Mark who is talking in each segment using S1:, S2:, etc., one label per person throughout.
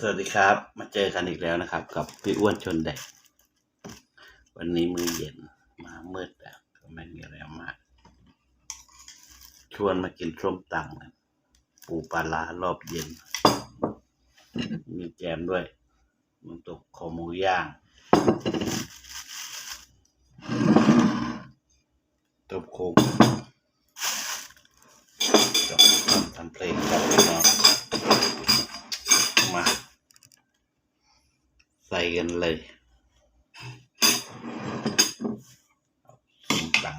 S1: สวัสดีครับ มาเจอกันอีกแล้วนะครับ กับพี่อ้วนชนแดกวันนี้มือเย็นมามืดแล้วก็ไม่มีอะไรมาก ชวนมากินส้มตำกันปูปลาร้ารอบเย็น มีแจมด้วยมันตกคอหมูย่างต้มโคกับทำเพลงกันพี่น้อง มา ใส่กันเลยส้มตำ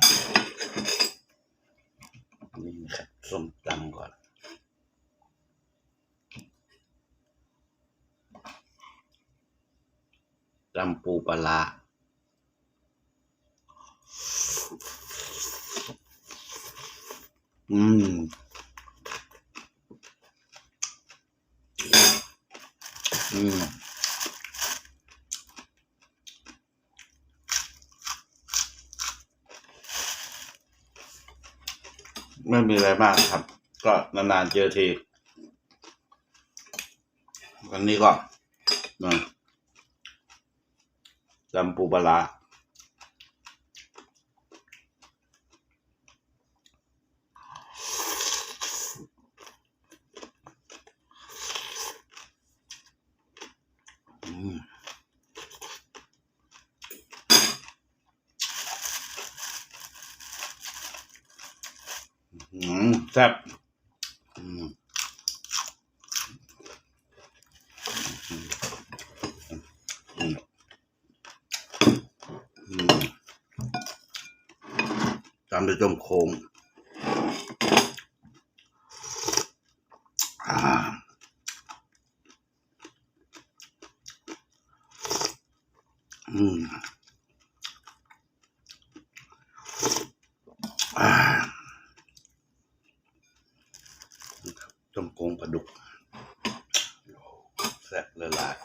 S1: นี่นะครับส้มตำก่อนตำปูปลาร้าอืม อืมไม่มีอะไรมากครับ ก็นานๆเจอทีวันนี้ก็นะจำปูปลา อืมแซ่บอืมตามด้วยต้มโค้งอ่าอืมอ่าต้มโค้งปลา ดุกแซ่บละลาย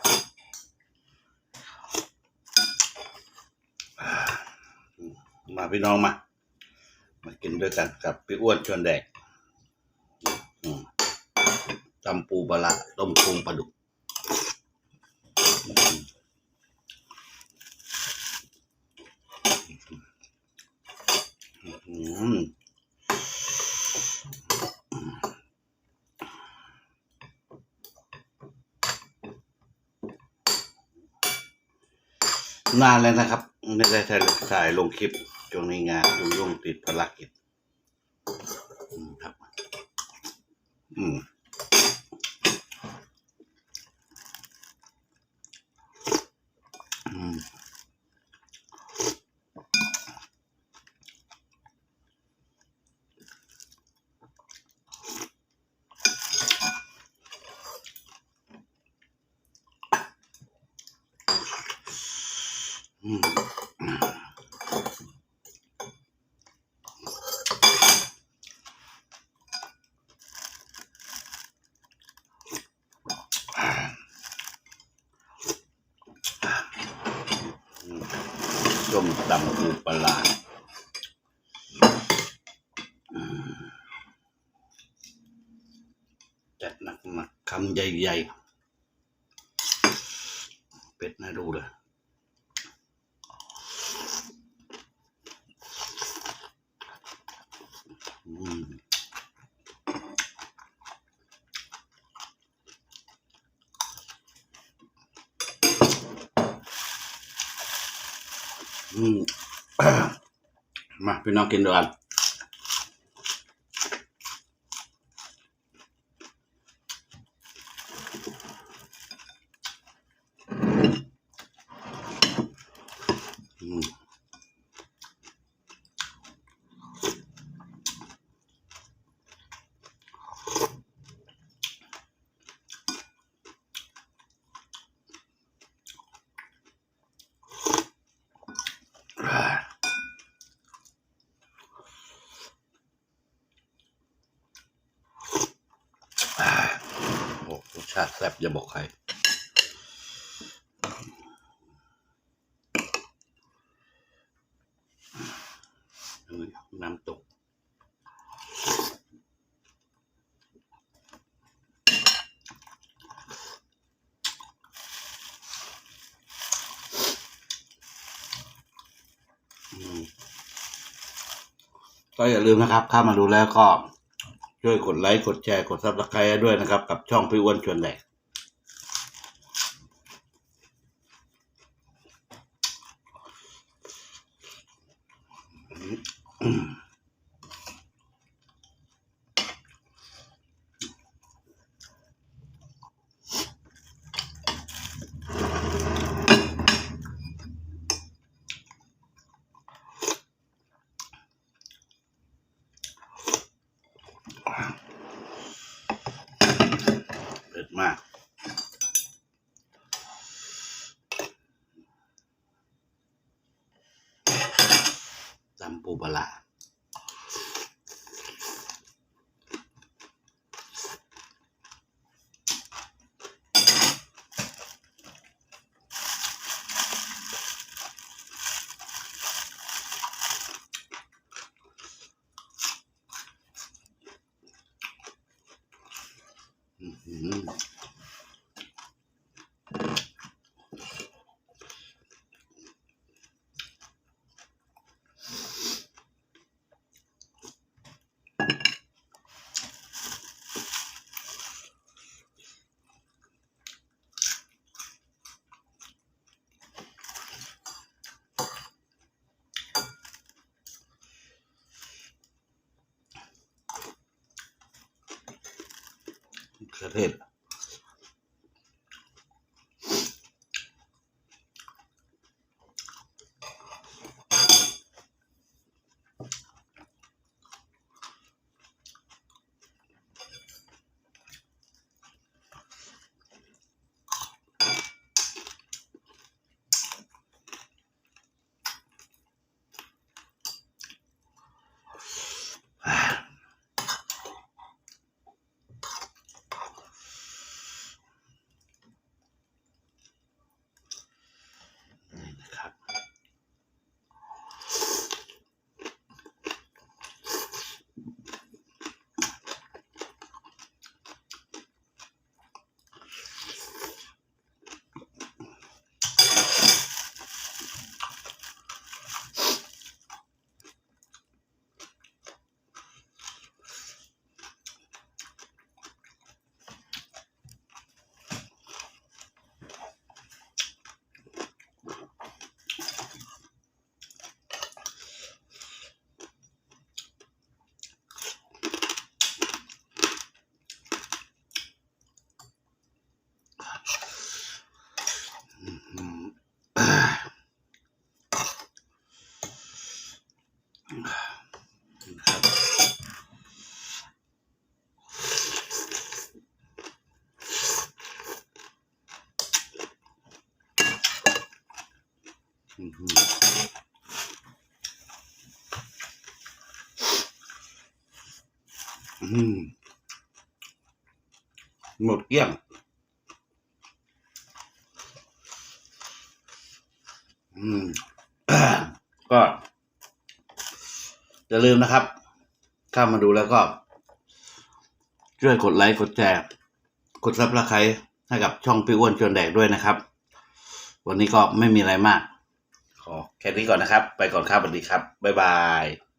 S1: มาพี่น้องมา มากินด้วยกันกับพี่อ้วนชวนแดกตำปูปลาต้มโค้งปลาดุกอืม นานแล้วนะครับ ไม่ได้ถ่ายถ่ายลงคลิปช่วงนี้งานยุ่งติดภารกิจครับ อืมอืม อืม ส้มตำปูปลาร้าอืมจัดหนักหนักๆ คำใหญ่ๆ เป็ดน่าดูเลยอืมมมาพี่น้องกินด้วยกัน รสชาติแซ่บอย่าบอกใคร น้ำตก ก็อย่าลืมนะครับ เข้ามาดูแล้วก็ ช่วยกดไลค์กดแชร์กดซับสไครต์ด้วยนะครับ กับช่องพี่อ้วนชวนแหลกเผ็ดมาก จำปูปลาร้าอื้อหือ ม นะครับอื้อหืออืมหมดเกลี้ยง อืม ก็ อย่าลืมนะครับ เข้ามาดูแล้วก็ ช่วยกดไลค์กดแชร์กดซับสไครต์ให้กับช่องพี่อ้วนชวนแดกด้วยนะครับ วันนี้ก็ไม่มีอะไรมาก ขอแค่นี้ก่อนนะครับ ไปก่อนครับสวัสดีครับ บ๊ายบาย